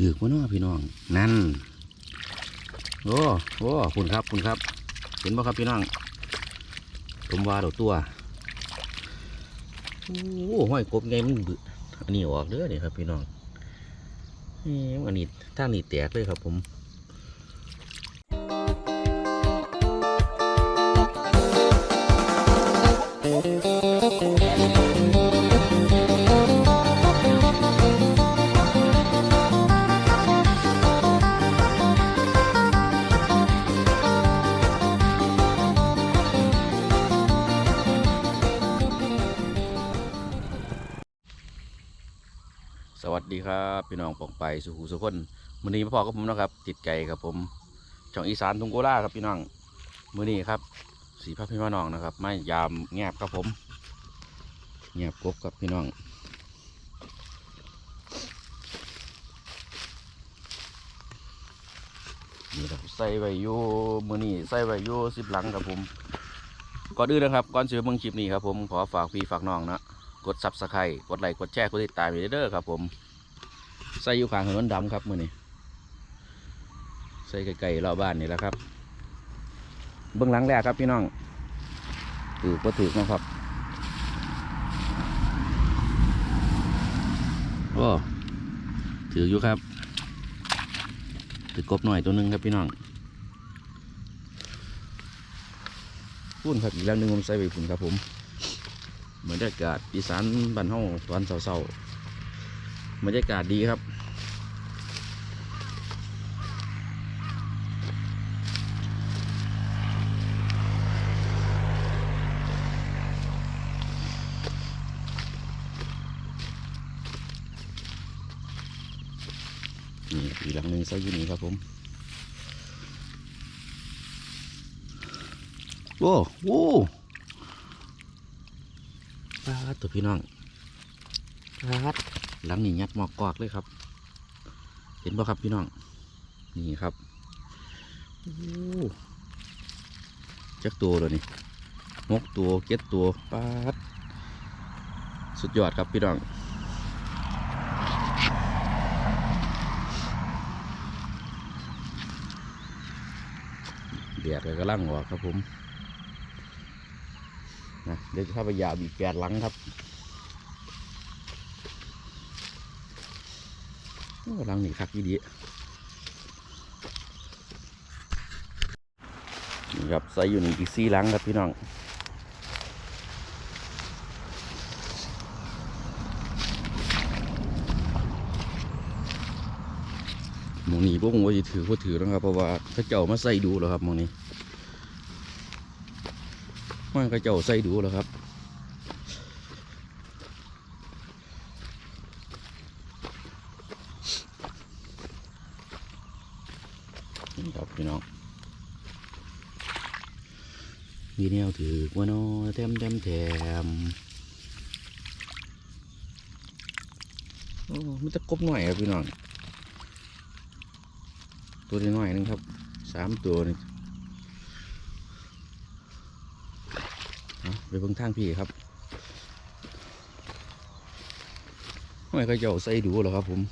ถือกมานาะพี่น้อง นั่น โอ้โอ้คุณครับคุณครับ เห็นบ่ครับพี่น้อง ผมว่าดอกตัว โอ้ห้อยกบไงมันบึอันนี้ออกเด้อนี่ครับพี่น้องนี่อันนี้ทานี้แตกเลยครับผม พี่น้องปองไปสุขุสุขคนมือนี้มาพอกับผมนะครับติดไก่ครับผมช่องอีสานทุงโกล่าครับพี่น้องมือนี้ครับ สีพระพี่น้องนะครับ ไม่ยามแงบครับผมแงบกบครับพี่น้องนี่ครับใส่ไว้อยู่มือนี้ใส่ไว้อยู่สิบหลังครับผมก่อนอื่นนะครับก่อนเสือเมืองคลิปนี้ครับผมขอฝากพี่ฝากน้องนะกดซับสไครต์กดไลค์กดแชร์กดติดตามไปเด้อครับผม ใส่อยู่ข้างถนนดำครับมือนี้ใส่ไก่ๆรอบบ้านนี่แหละครับ เบื้องหลังแรกครับพี่น้องถือก็ถือนะครับโอ้ถืออยู่ครับถือกบหน่อยตัวหนึงครับพี่น้องพุ่นครับอีกแล้วหนึงผมใส่ไปพุ่นครับผมบรรยากาศอีสานบ้านห้องตอนเศร้าๆ บรรยากาศดีครับ นี่อีกหลังหนึ่งใส่อยู่นี่ครับผม โอ้โหปาตัวพี่น้องปา หลังนี่ยัดหมอกกอกเลยครับ เห็นป่ะครับพี่น้อง นี่ครับจักตัวเลยนี่หกตัวเจ็ดตัวปาดสุดยอดครับพี่น้องเดียดเลยก็ล่างออกครับผมนะเดี๋ยวจะเข้าไปยาวอีกแปดหลังครับโอ้ หลังนี่คักยี่ดีนี่ครับใส่อยู่นี่อีกสี่หลังครับพี่น้องมองนี้พวกผมว่าจะถือว่าถือนะครับเพราะว่าเขาเจ้ามาใส่ดูแล้วครับมองนี้มันก็เจ้าใส่ดูแล้วครับ นี่ครับพี่น้อง มีแนวถือว่าน้อแถมแถมแถมโอ้มันจะกบหน่อยครับพี่น้อง ตัวนี้หน่อยนึงครับ สามตัวนี่เอาไปเบิ่งทางพี่ครับทำไมเขาเจ้าใส่ดูเหรอครับผม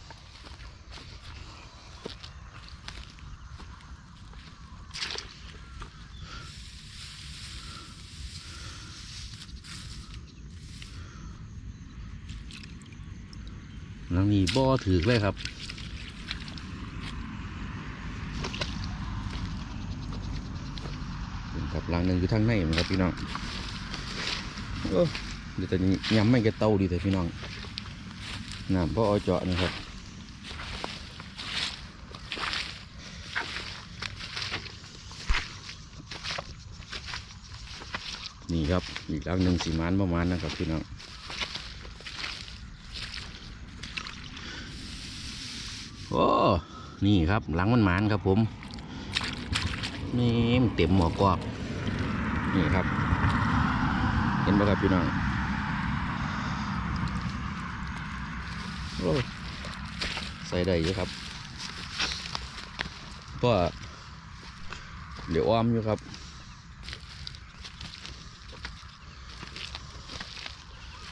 หลังนี้บ่อ ถือเลยครับครับหลังหนึ่งอยู่ทางในเหมือนครับพี่น้องเดี๋ยวแต่ยำไม่แกเตาดีแต่พี่น้องน้ำพ่อเอาเจาะนะครับนี่ครับอีกหลังหนึ่งสีมันประมาณนะครับพี่น้อง โอ้นี่ครับหลังมันหมานครับผม นี่มเต็มหมอกรอบนี่ครับ เห็นไหมครับพี่น้องโอ้ใส่ได้เยอะครับเพราะเดี๋ยวอ้อมอยู่ครับ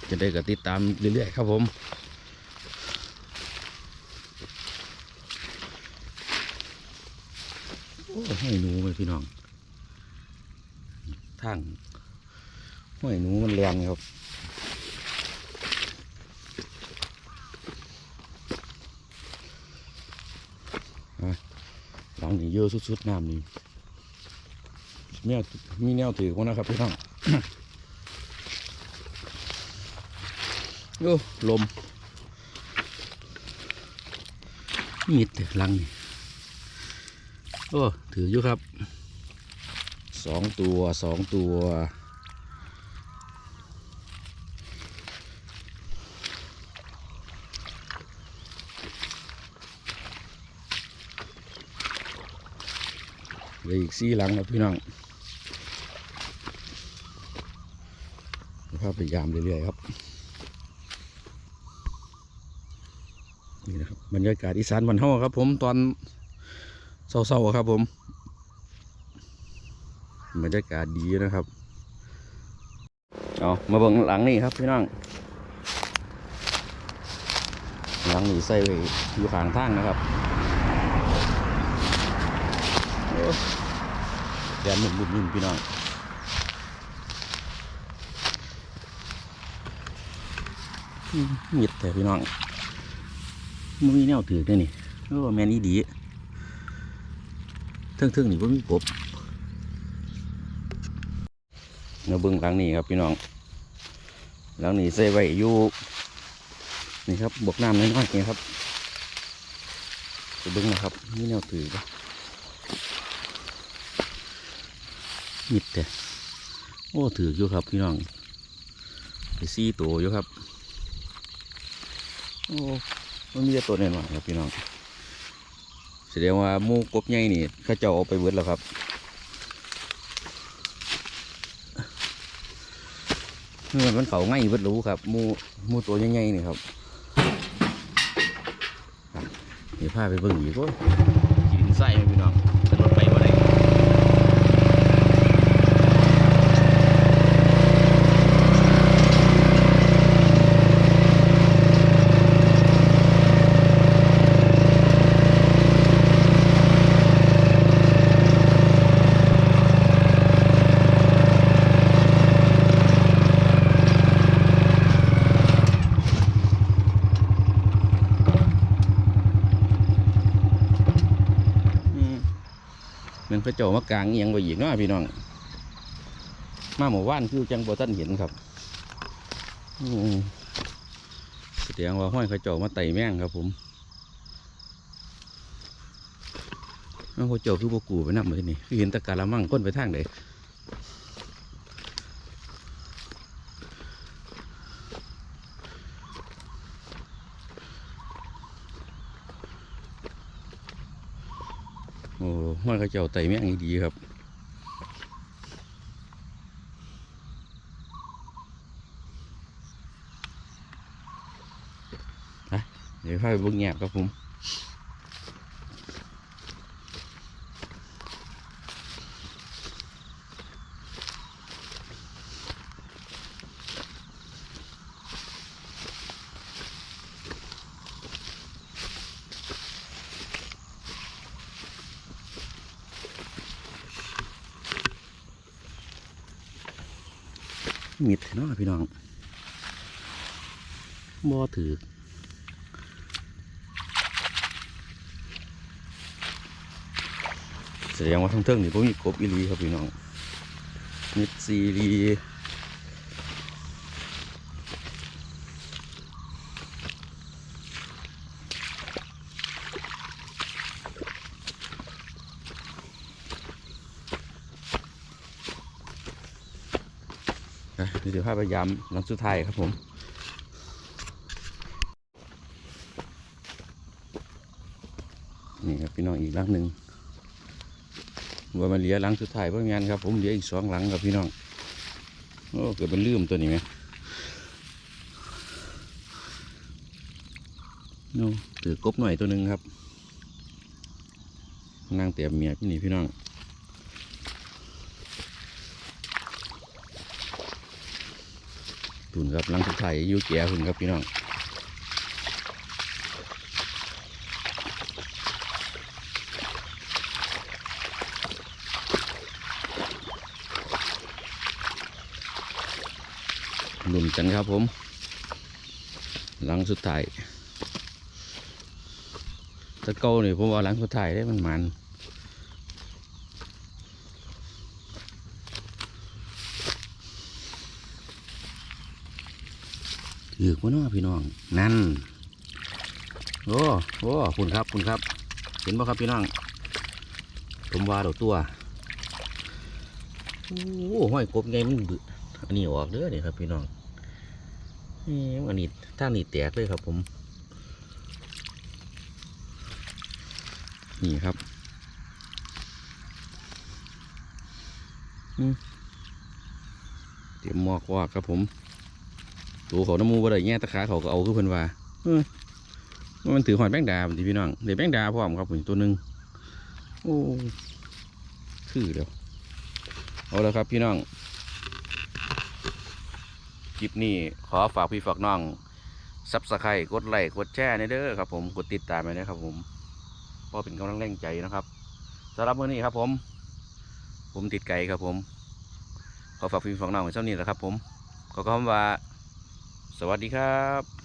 จะได้ก็ติดตามเรื่อยๆครับผม โอ้ ห้อยหนูไหมพี่น้องทางห้อยหนูมันแรงครับหลังนี้เยอะสุดๆน้ำนี่แนวมีแนวถือคนนะครับพี่น้องโอ้ลมมิดหลังนี่ โอ้ถืออยู่ครับสองตัวสองตัวเหลืออีกสี่หลังครับพี่น้องภาพพยายามเรื่อยๆครับ นี่นะครับบรรยากาศอีสานวันเฮาครับ ผมตอน เศร้าๆครับ ผมบรรยากาศดีนะครับเอามาเบิ่งหลังนี่ครับพี่น้องหลังนี่ใส่ไว้อยู่ข้างทางนะครับแดนหนุ่มบุญนิ่มพี่น้องมมิดแต่พี่น้องมันมีแนวถือด้วยนี่โอ้แมนอีดี ทิงๆนี่ก็มีกบเนื้อเบิ้งหลังนี้ครับพี่น้องหลังนี้ใส่ไว้อยู่นี่ครับบวกน้ำน้อยๆนี่ครับไปเบิ้งนะครับนี่แนวถือปะมิดแต่โอ้ถืออยู่ครับพี่น้องไปซี่ตัวอยู่ครับโอ้มันมีต่ตัวหน่อยๆครับพี่น้อง แสดงว่ามูกบใหญ่นี่ข้าเจ้าเอาไปเบิดแล้วครับเมื่อมันเขาง่ายเบิดรู้ครับ มูมูตัวใหญ่ๆนี่ครับเดี๋ยวพาไปเบิ่งอีกก็กินไส้ไหมพี่น้องจะรถไปว่าไร อืม มันพระเจ้ามากลางเอียงไปอีกเนาะพี่น้อง มาหมู่บ้านคือจังบ่ท่านเห็นครับอืมแสดงว่าห้อยเขาเจ้ามาไต่แม่งครับ ผมน้องเขาเจ้าคือพวกกูไปนั่งมาที่นี่คือเห็นตะการละมั่งก้นไปทางไหน โอ้ห้อยเขาเจ้าไตแม่งดีครับเดี๋ยวพาไปบุกแงบครับผม มิดเนาะพี่น้องบ่ถือแสดงว่าทั้งเทิงนี่ผมมีกบอีลีครับพี่น้องมิดซีรี อะเดี๋ยวพาไปยามหลังสุดท้ายครับผมนี่ครับพี่น้องอีกลังหนึ่งว่ามันเหลือหลังสุดท้ายเพราะงานครับ ผมเหลืออีกสองหลังครับพี่น้องโอ้เกิดเป็นลืมตัวนี้ไหมโน่ถือกบหน่อยตัวหนึ่งครับนั่งเตรียเมียพี่นี่พี่น้อง ทุนครับลังสุดท้ายยูแก่ยคุนครับพี่น้องหลุนกันครับผมหลังสุดท้ายตะโกานี่ผมว่าหลังสุดท้ายได้มันมัน ถือกว่าน้อพี่น้อง นั่น โอ้โอ้คุณครับคุณครับ เห็นป่ะครับพี่น้องผมว่าเราตัวโอ้ห้อยกบไงมันบึอันนี้ออกเด้อเนี่ยครับ พี่น้องนี่อันนี้ท่านี้แตกเลยครับ ผม นี่ครับเตรียมหมอกว่าครับผม ตัวเขาน้ำมูบ่ได้แง่ตะขาเขาก็เอาคือเพิ่นว่ามันถือหอยแบงดามีพี่น้องเดี๋ยวแบงดาพร้อมครับผมตัวหนึ่งโอ้คือเดี๋ยวเอาและครับพี่น้องคลิปนี้ขอฝากพี่ฝากน้องซับสไครต์กดไลค์กดแชร์ในเด้อครับผมกดติดตามไปนะครับผมเพราะเป็นกำลังแรงใจนะครับสำหรับมื้อนี้ครับผม ผมติดไก่ครับผมขอฝากพี่ฝากน้องไว้เท่านี้แหละครับผมขอคำว่า วัสดีครับ